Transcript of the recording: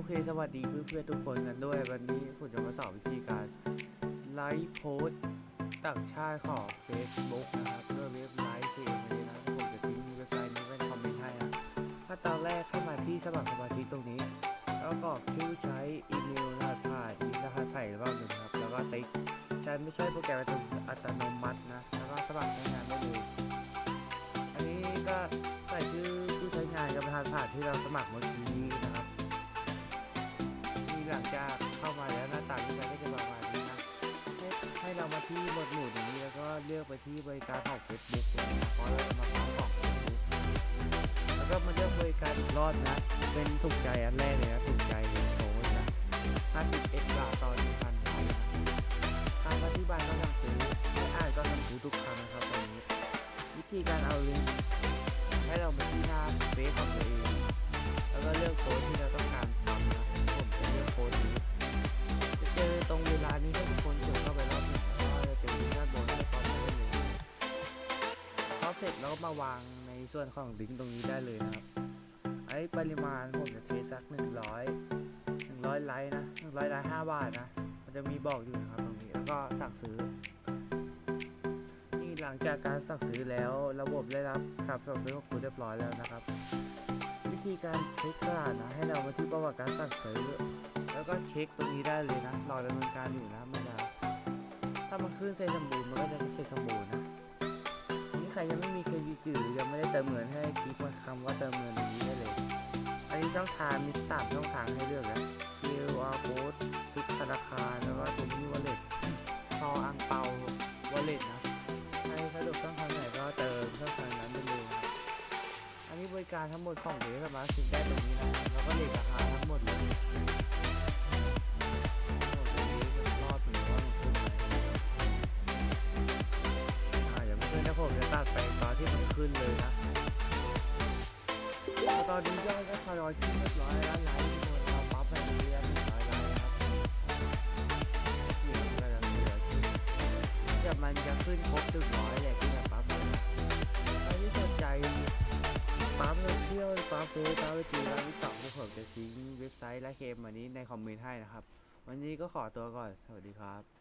อเคสวัสดีเพื่อนๆทุกคนกันด้วย วันนี้ผมจะมาสอนวิธีการไลฟ์โพสต์ต่างชาติของ Facebook นะครับด้วยเว็บไลฟ์เองเลยนะผมจะทิ้งเว็บไซต์นี้ไว้ในคอมเมนต์ให้นะขั้นตอนแรกเข้ามาที่สมัครสมาชิกตรงนี้ แล้วกรอกชื่อใช้อีเมลรหัสผ่านรหัสไถ่รอบหนึ่งครับแล้วก็ติ๊กใช้ไม่ใช่โปรแกรมอัตโนมัตินะแล้วก็สมัครใช้งานได้เลยอันนี้ก็ใส่ชื่อผู้ใช้งานกับรหัสผ่านที่เราสมัครเมื่อกี้นี้นะ หลังจากเข้ามาแล้วหน้าต่างที่ก็จะประมาณนี้นะให้ให้เรามาที่หมวดหมู่ตรงนี้แล้วก็เลือกไปที่บริการของ Facebook เลยนะเพราะเราจะมาทำของ Facebook แล้วก็มาเลือกบริการรอบนะ เป็นถูกใจอันแรกเลยนะถูกใจเลยโอ้ยนะ51บาทต่อ1,000บาทนะคำอธิบายก็ต้องซื้อไม่อ่านก็ต้องซื้อทุกครั้งนะครับตรงนี้ วิธีการเอาลิงก์ให้เรามาที่หน้าเฟซของตัวเอง เสร็จแล้วก็มาวางในส่วนของลิงก์ตรงนี้ได้เลยนะครับ ไอ้ปริมาณผมจะเทสักหนึ่งร้อยหนึ่งร้อยไลค์นะหนึ่งร้อยไลค์ห้าบาทนะ มันจะมีบอกอยู่นะครับตรงนี้แล้วก็สั่งซื้อ นี่หลังจากการสั่งซื้อแล้วระบบได้รับคำสั่งซื้อของคุณเรียบร้อยแล้วนะครับ วิธีการเช็คตลาดนะให้เรามาที่ประวัติการสั่งซื้อ แล้วก็เช็คตรงนี้ได้เลยนะรอดำเนินการอยู่นะมันจะถ้ามันขึ้นเซ็นสมบูรณ์มันก็จะเช่องทางมีสามช่องทางให้เลือกนะ QR code ทุกธนาคารแล้วก็ตรงนี้ wallet ซออังเปา wallet นะใครสะดวกช่องทางไหนก็เติมช่องทางนั้นไปเลยนะครับอันนี้บริการทั้งหมดของเดสมาร์ทซิงได้ตรงนี้นะแล้วก็เลทราคาทั้งหมดเลย ตอนนี้ยอดก็ทยอยขึ้นเรียบร้อยแล้วไลค์ทุกคนเราปั๊บให้เรียบร้อยแล้วนะครับเดี๋ยวก็จะเหลือขึ้นเดียวมันจะขึ้นครบถึงร้อยเลยที่จะปั๊บเลยใครที่สนใจปั๊มโซเชียลปั๊มเฟซปั๊มไอจีแล้วที่สองพวกผมจะทิ้งเว็บไซต์และเคมวันนี้ในคอมเมนต์ให้นะครับ วันนี้ก็ขอตัวก่อน สวัสดีครับ